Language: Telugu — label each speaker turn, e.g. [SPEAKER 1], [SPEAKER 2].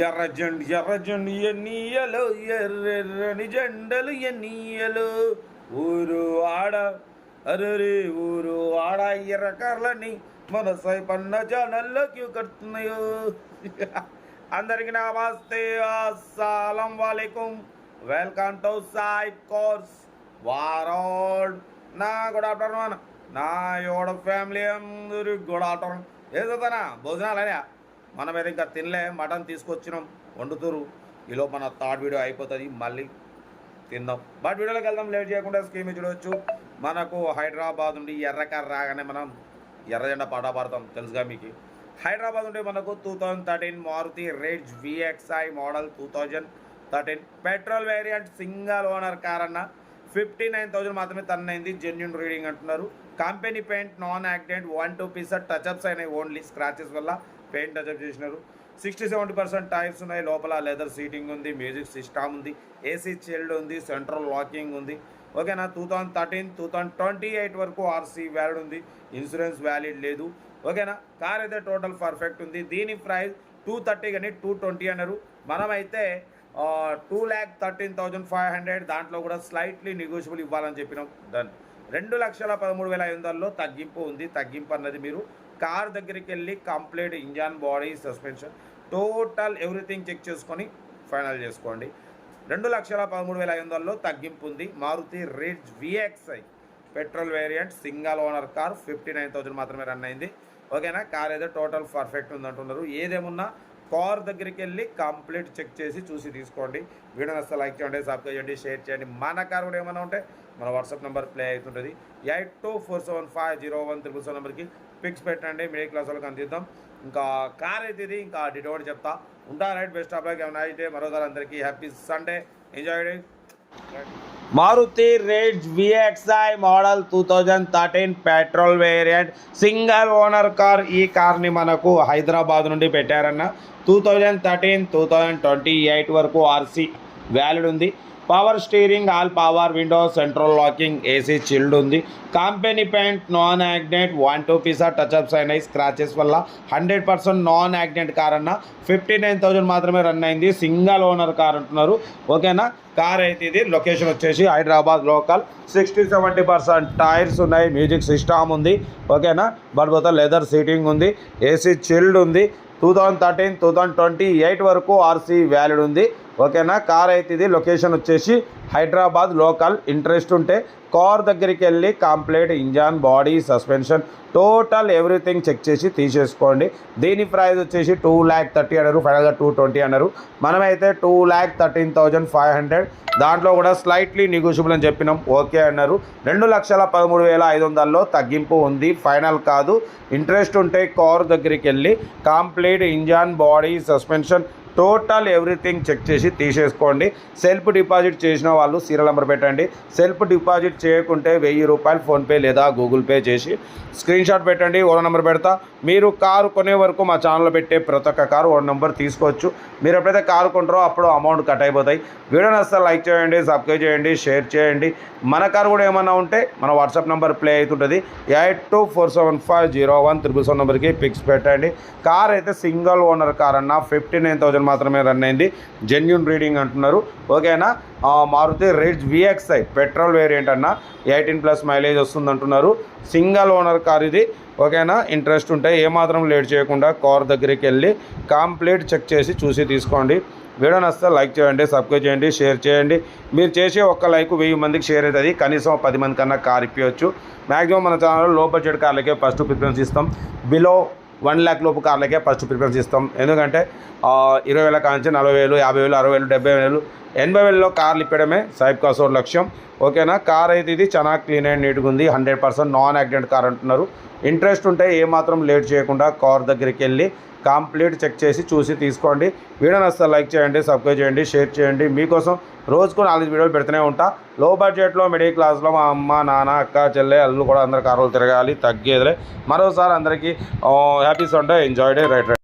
[SPEAKER 1] ఎర్ర జెండు ఎర్ర జెండు ఎన్నీయలు ఎర్రెర్రని జెండలు ఎన్నీయలు. ఊరు ఆడ అరే ఊరు ఆడ ఎర్ర కర్లని మనసై పన్న క్యూ కడుతున్నాయో. అందరికి నమస్తే అస్సలం వాలేకుం. వెల్కమ్ టు సాయి కోర్స్ వారోడ్. నా గుడ్ ఆఫ్టర్నూన్. నా యోడ ఫ్యామిలీ అందరికి గుడ్ ఆఫ్టర్నూన్. ఏదో భోజనాలు అయినా మనం అయితే ఇంకా తినలే మటన్ తీసుకొచ్చినాం వండుతురు. ఈలో మన థర్డ్ వీడియో అయిపోతుంది మళ్ళీ తిందాం. బట్ వీడియోలోకి వెళ్దాం లేట్ చేయకుండా స్కీమ్ చూడవచ్చు మనకు హైదరాబాద్ నుండి ఎర్రకర్ర రాగానే మనం ఎర్రజెండ పాట పాడతాం తెలుసుగా మీకు. హైదరాబాద్ నుండి మనకు two thousand thirteen Maruti Ritz V X I model two thousand thirteen petrol variant single owner car అన్న. ఫిఫ్టీ నైన్ థౌజండ్ మాత్రమే తన్నైంది జెన్యున్ రీడింగ్ అంటున్నారు. Company paint non accident one two piece touch ups అయినాయి ఓన్లీ స్క్రాచెస్ వల్ల. పెయింట్ టచ్అప్ చేసినారు. సిక్స్టీ సెవెంటీ పర్సెంట్ టైర్స్ ఉన్నాయి. లోపల లెదర్ సీటింగ్ ఉంది మ్యూజిక్ సిస్టమ్ ఉంది ఏసీ చిల్డ్ ఉంది సెంట్రల్ లాకింగ్ ఉంది. ఓకేనా? Two thousand thirteen two thousand twenty eight వరకు ఆర్సీ వ్యాలిడ్ ఉంది. ఇన్సూరెన్స్ వ్యాలిడ్ లేదు. ఓకేనా? కార్ అయితే టోటల్ పర్ఫెక్ట్ ఉంది. దీని ప్రైస్ టూ థర్టీ కానీ టూ ట్వంటీ అన్నారు. మనమైతే two lakh thirteen thousand five hundred దాంట్లో కూడా స్లైట్లీ నెగోషియబుల్ ఇవ్వాలని చెప్పినాం. డన్. రెండు లక్షల పదమూడు వేల ఐదు వందల్లో తగ్గింపు ఉంది. తగ్గింపు అన్నది మీరు కార్ దగ్గరికి వెళ్ళి complete engine body suspension total everything check చేసుకొని ఫైనల్ చేసుకోండి. రెండు లక్షల పదమూడు వేల ఐదు వందల్లో తగ్గింపు ఉంది. Maruti Ritz V X I petrol variant single owner car fifty nine thousand మాత్రమే రన్ అయింది. ఓకేనా? కార్ అయితే టోటల్ పర్ఫెక్ట్ ఉందంటున్నారు. ఏదేమున్నా కార్ దగ్గరికి వెళ్ళి కంప్లీట్ చెక్ చేసి చూసి తీసుకోండి. వీడియో నస్తే లైక్ చేయండి సబ్స్క్రైబ్ చేయండి షేర్ చేయండి. మన కార్ కూడా ఏమైనా ఉంటే మన వాట్సాప్ నెంబర్ ప్లే అవుతుంటుంది. Eight two four seven five zero one triple seven నెంబర్కి పిక్స్ పెట్టండి మిడిల్ క్లాస్ వాళ్ళకి అందిద్దాం. ఇంకా కార్ అయితే ఇది ఇంకా డిటోడ్ చెప్తా. ఉంటా రైట్ బెస్ట్ ఆఫ్ లైక్ ఏమైనా అయితే మరోసారి అందరికీ happy Sunday. Enjoy Maruti Ritz V X I model two thousand thirteen petrol variant. Single owner car ఈ కార్ని మనకు హైదరాబాద్ నుండి పెట్టారన్న. Two thousand thirteen two thousand twenty eight వరకు ఆర్సీ వ్యాలిడ్ ఉంది. Power steering all power window central locking AC chilled ఉంది. Company paint non accident one two piece touch ups అయినాయి స్క్రాచెస్ వల్ల hundred percent non accident car అన్న ఫిఫ్టీ నైన్ థౌజండ్ మాత్రమే రన్ అయింది. సింగల్ ఓనర్ కార్ అంటున్నారు. ఓకేనా? కార్ అయితే ఇది. లొకేషన్ వచ్చేసి Hyderabad local. Sixty seventy percent tyres ఉన్నాయి. మ్యూజిక్ సిస్టమ్ ఉంది. ఓకేనా? బట్ లెదర్ సీటింగ్ ఉంది. ఏసీ చిల్డ్ ఉంది. Two thousand thirteen two thousand twenty eight వరకు ఆర్సీ వ్యాలిడ్ ఉంది. ఓకేనా? కార్ అయితే ఇది లొకేషన్ వచ్చేసి హైదరాబాద్ లోకల్. ఇంట్రెస్ట్ ఉంటే కార్ దగ్గరికి వెళ్ళి complete engine body suspension total everything check చేసి తీసేసుకోండి. దీని ప్రైస్ వచ్చేసి టూ ల్యాక్ థర్టీ అన్నారు. ఫైనల్గా టూ ట్వంటీ అన్నారు. మనమైతే two lakh thirteen thousand five hundred. దాంట్లో కూడా స్లైట్లీ నెగోషియబుల్ అని చెప్పినాం. ఓకే అన్నారు. రెండు లక్షల పదమూడు వేల ఐదు వందల్లో తగ్గింపు ఉంది. ఫైనల్ కాదు. ఇంట్రెస్ట్ ఉంటే కార్ దగ్గరికి వెళ్ళి complete engine body suspension total everything check చేసి తీసేసుకోండి. సెల్ఫ్ డిపాజిట్ చేసిన వాళ్ళు సీరియల్ నెంబర్ పెట్టండి. సెల్ఫ్ డిపాజిట్ చేయకుంటే వెయ్యి రూపాయలు ఫోన్పే లేదా గూగుల్ పే చేసి స్క్రీన్ షాట్ పెట్టండి ఓనర్ నెంబర్ పెడతా. మీరు కారు కొనే వరకు మా ఛానల్లో పెట్టే ప్రతి ఒక్క కారు ఓ నెంబర్ తీసుకోవచ్చు. మీరు ఎప్పుడైతే కారు కొంటారో అప్పుడు అమౌంట్ కట్ అయిపోతాయి. వీడియో నచ్చితే లైక్ చేయండి సబ్స్క్రైబ్ చేయండి షేర్ చేయండి. మన కారు కూడా ఏమన్నా ఉంటే మన వాట్సాప్ నెంబర్ ప్లే అవుతుంటుంది. Eight two four seven five zero one triple seven నెంబర్కి పిక్స్ పెట్టండి. కార్ అయితే సింగిల్ ఓనర్ కార్ అన్న ఫిఫ్టీ నైన్ థౌసండ్ మాత్రమే రన్ అయింది. జెన్యున్ రీడింగ్ అంటున్నారు. ఓకేనా? Maruti Ritz V X I petrol variant అన్న ఎయిటీన్ ప్లస్ మైలేజ్ వస్తుంది అంటున్నారు సింగల్ ఓనర్ కార్ ఇది. ఓకేనా? ఇంట్రెస్ట్ ఉంటే ఏమాత్రం లేట్ చేయకుండా కార్ దగ్గరికి వెళ్ళి కంప్లీట్ చెక్ చేసి చూసి తీసుకోండి. వీడియో నచ్చితే లైక్ చేయండి సబ్స్క్రైబ్ చేయండి షేర్ చేయండి. మీరు చేసే ఒక్క లైక్ వెయ్యి మందికి షేర్ అవుతుంది. కనీసం పది మంది కన్నా కార్ ఇప్పించవచ్చు మ్యాక్సిమం మన ఛానల్లో లో బడ్జెట్ కార్లకే ఫస్ట్ ప్రిఫరెన్స్ ఇస్తాం. బిలో వన్ ల్యాక్ లోపు కార్లకే ఫస్ట్ ప్రిఫరెన్స్ ఇస్తాం. ఎందుకంటే ఇరవై వేల కాంచి నలభై వేలు యాభై వేలు అరవై వేలు డెబ్బై వేలు ఎనభై వేలలో కార్లు ఇప్పడమే సైబ్ కాసోర్ లక్ష్యం. ఓకేనా? కార్ అయితే ఇది చాలా క్లీన్ అండ్ నీట్గా ఉంది. Hundred percent non accident car అంటున్నారు. ఇంట్రెస్ట్ ఉంటే ఏమాత్రం లేట్ చేయకుండా కార్ దగ్గరికి వెళ్ళి కంప్లీట్ చెక్ చేసి చూసి తీసుకోండి. వీడియో నచ్చితే లైక్ చేయండి సబ్స్క్రైబ్ చేయండి షేర్ చేయండి. మీకోసం రోజుకు నాలుగు వీడియోలు పెడుతూనే ఉంటా. లో బడ్జెట్లో మిడిల్ క్లాస్లో మా అమ్మ నాన్న అక్క చెల్లె అల్లు కూడా అందరు కారులు తిరగాలి తగ్గేదిలే. మరోసారి అందరికీ happy Sunday enjoy day right right.